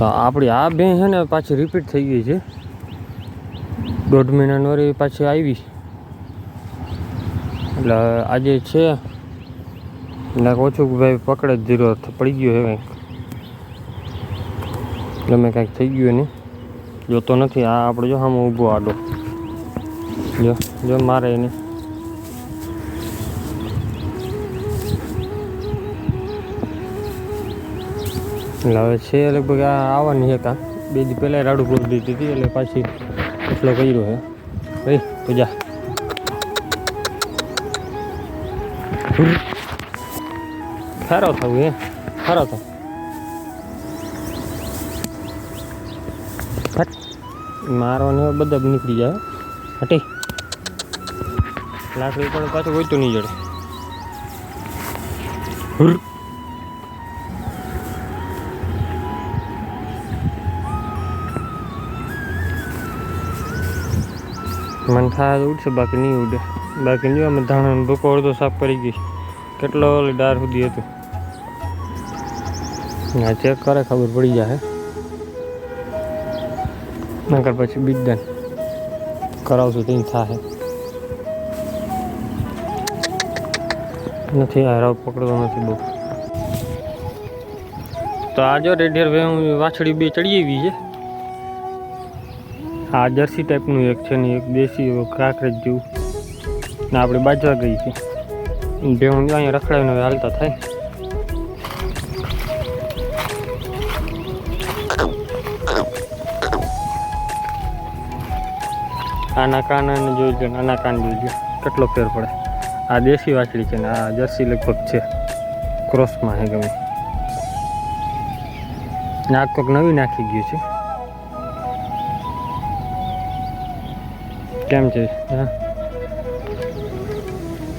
તો આપણી આ બે છે ને પાછી રિપીટ થઈ ગઈ છે. દોઢ મહિનાની વરી પાછી આવી એટલે આજે છે. એટલે ઓછું ભાઈ પકડે જ ધીરો પડી ગયો છે કંઈક. મેં કાંઈક થઈ ગયું નહીં જોતો નથી, આ આપણે જો સામે ઊભો આડો. જો જો મારે એને. એટલે હવે છે લગભગ આ આવવાની છે કાં? બે દી પહેલાં રાડું પૂરી દીધી હતી, એટલે પાછી એટલો કર્યો છે. ભાઈ પૂજા સારો થવું એ સારો થવું. મારવાને બધા જ નીકળી જાય હટી. લાકડી પણ પાછું હોય તો નહીં જડે. મને થાય તો ઉડશે, બાકી નહીં ઉડે. બાકી નહીં અમે ધાણાનો ભૂકો અડધો સાફ કરી ગઈ કેટલો ઓલી ડાર સુધી હતું? હા ચેક કરે, ખબર પડી જાય નકર પછી બીજદાન કરાવશું તો થાય નથી, આ રાવ પકડતો નથી બહુ. તો આ જો રેડિયર હું વાછડી બે ચડી આવી છે. આ જર્સી ટાઈપનું એક છે ને એક દેશી કાંકરેજ જેવું. ને આપણે બાજવા ગઈ છે. બે હું અહીંયા રખડાવીને હાલતા થાય. આના કાન અને જોઈ લો આના કાન જોઈ લો કેટલો ફેર પડે. આ દેશી વાછડી છે ને, આ જર્સી લગભગ છે. ક્રોસમાં હે ગમે. નાક કોક નવી નાખી ગયું છે. કેમ છે? હા.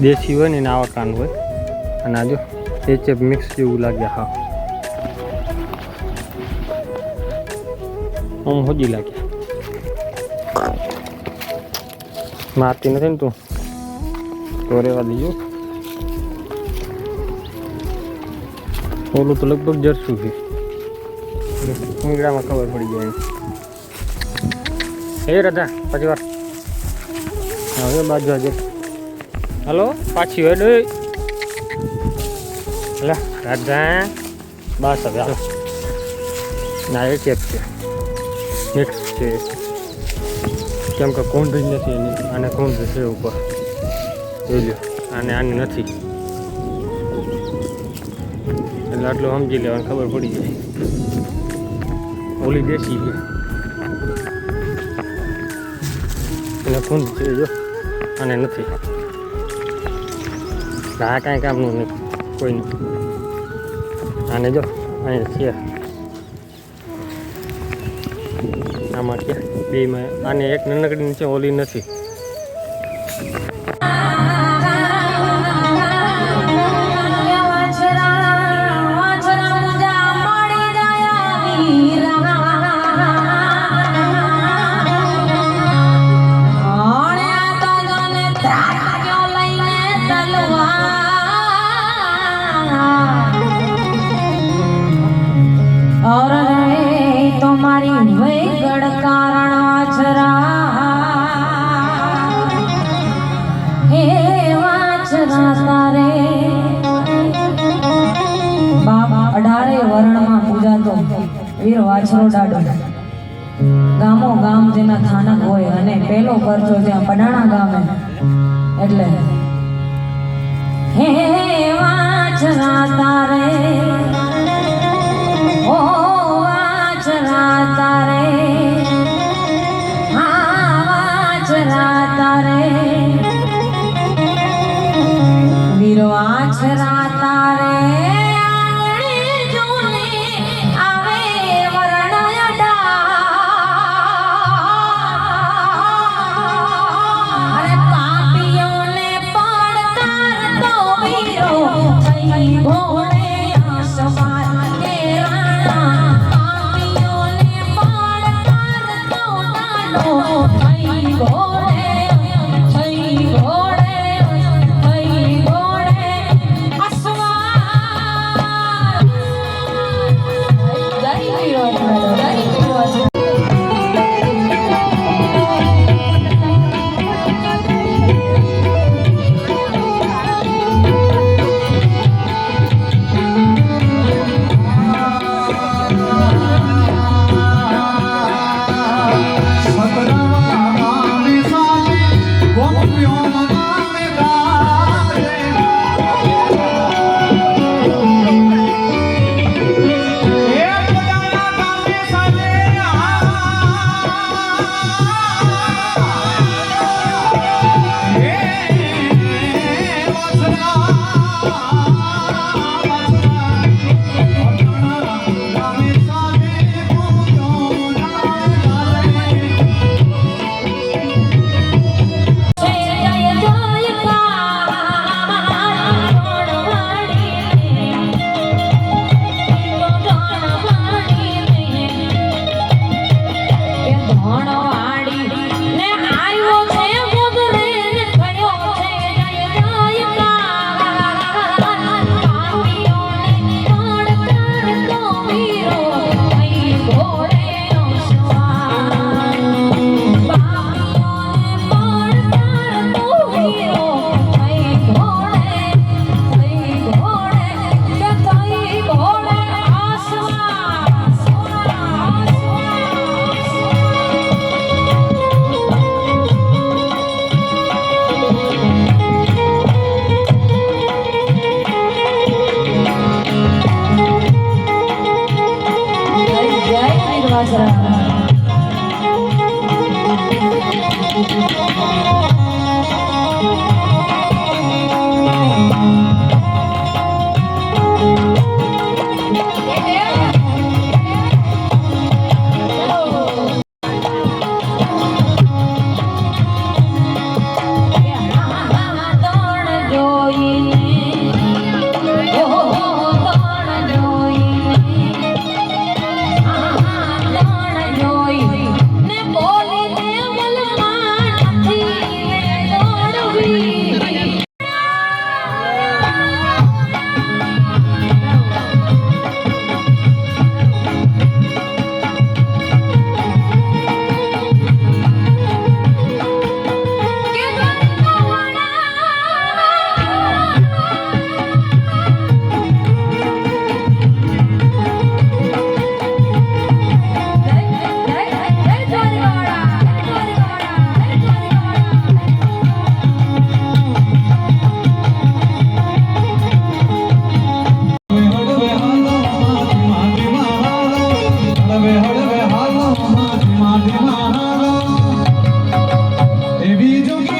દેશી હોય ને આવા કાન હોય. અને આ જો છે મિક્સ જેવું લાગે, હા. આમ હોજી લાગે. મારતી નથી ને તું? તો રેવા દીજો ઓલું તો લગભગ જરસું છે. મીંગડામાં ખબર પડી જાય. એ રજા પછી વાર હવે બાજુ આજે હલો પાછી હેડ લે રાજા બસ હવે હાલો. ના એ ચેપ છે. મિક્સ છે. કેમ કે કોંડરી નથી એની? આને કોન્ડ્રી છે ઉપર? જોઈ લો આને આની નથી. એટલે આટલું સમજી લેવાની ખબર પડી જાય. ઓલી દેશી છે. એને કોણ છે જો? અને નથી. આ કાંઈ કામનું નહીં. કોઈ નહીં. આને જો, અહીંયા છે. આમાં છે. બેમાં આને એક નાનકડી નીચે ઓલી નથી. વીર વાછરો ગામો ગામ જેના થાનક હોય અને પેલો પરચો ત્યાં પડાણા ગામે. એટલે હે, વાછરા તારે.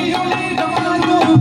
আমি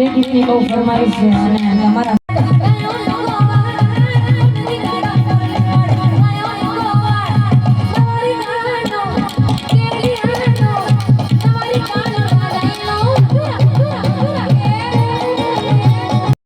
જે ગીતની બહુ ફરમાઈશ છે અને